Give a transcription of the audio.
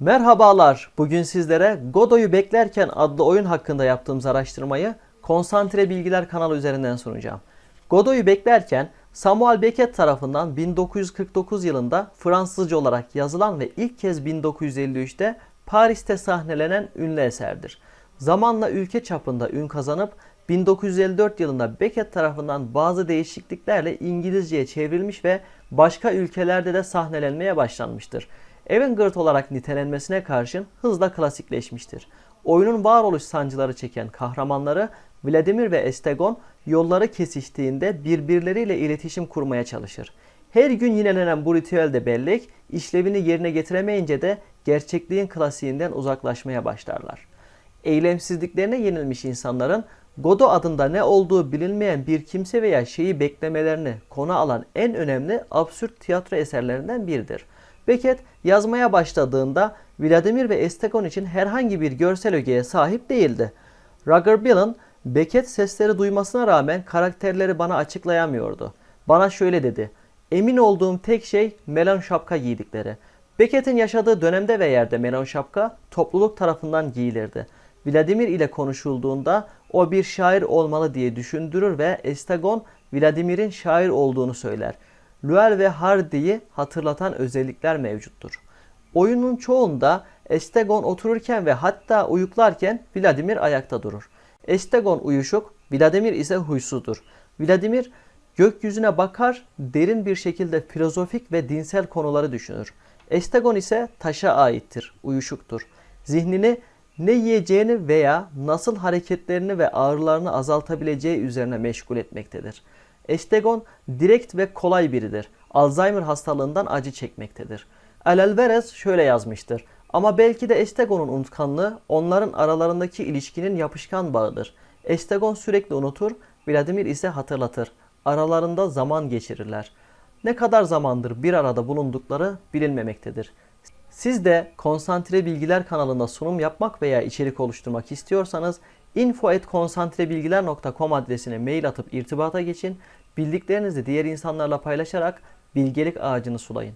Merhabalar. Bugün sizlere Godot'u beklerken adlı oyun hakkında yaptığımız araştırmayı Konsantre Bilgiler kanalı üzerinden sunacağım. Godot'u beklerken Samuel Beckett tarafından 1949 yılında Fransızca olarak yazılan ve ilk kez 1953'te Paris'te sahnelenen ünlü eserdir. Zamanla ülke çapında ün kazanıp 1954 yılında Beckett tarafından bazı değişikliklerle İngilizceye çevrilmiş ve başka ülkelerde de sahnelenmeye başlanmıştır. Avantgarde olarak nitelenmesine karşın hızla klasikleşmiştir. Oyunun varoluş sancıları çeken kahramanları Vladimir ve Estegon yolları kesiştiğinde birbirleriyle iletişim kurmaya çalışır. Her gün yinelenen bu ritüelde bellek işlevini yerine getiremeyince de gerçekliğin klasiğinden uzaklaşmaya başlarlar. Eylemsizliklerine yenilmiş insanların Godot adında ne olduğu bilinmeyen bir kimse veya şeyi beklemelerini konu alan en önemli absürt tiyatro eserlerinden biridir. Beckett yazmaya başladığında Vladimir ve Estegon için herhangi bir görsel ögeye sahip değildi. Roger Bill'in Beckett sesleri duymasına rağmen karakterleri bana açıklayamıyordu. Bana şöyle dedi. Emin olduğum tek şey melon şapka giydikleri. Beckett'in yaşadığı dönemde ve yerde melon şapka topluluk tarafından giyilirdi. Vladimir ile konuşulduğunda o bir şair olmalı diye düşündürür ve Estegon Vladimir'in şair olduğunu söyler. Luel ve Hardy'yi hatırlatan özellikler mevcuttur. Oyunun çoğunda Estegon otururken ve hatta uyuklarken Vladimir ayakta durur. Estegon uyuşuk, Vladimir ise huysuzdur. Vladimir gökyüzüne bakar, derin bir şekilde filozofik ve dinsel konuları düşünür. Estegon ise taşa aittir, uyuşuktur. Zihnini ne yiyeceğini veya nasıl hareketlerini ve ağrılarını azaltabileceği üzerine meşgul etmektedir. Estegon direkt ve kolay biridir. Alzheimer hastalığından acı çekmektedir. Alelverez şöyle yazmıştır. Ama belki de Estegon'un unutkanlığı onların aralarındaki ilişkinin yapışkan bağıdır. Estegon sürekli unutur, Vladimir ise hatırlatır. Aralarında zaman geçirirler. Ne kadar zamandır bir arada bulundukları bilinmemektedir. Siz de Konsantre Bilgiler kanalında sunum yapmak veya içerik oluşturmak istiyorsanız info@konsantrebilgiler.com adresine mail atıp irtibata geçin. Bildiklerinizi diğer insanlarla paylaşarak bilgelik ağacını sulayın.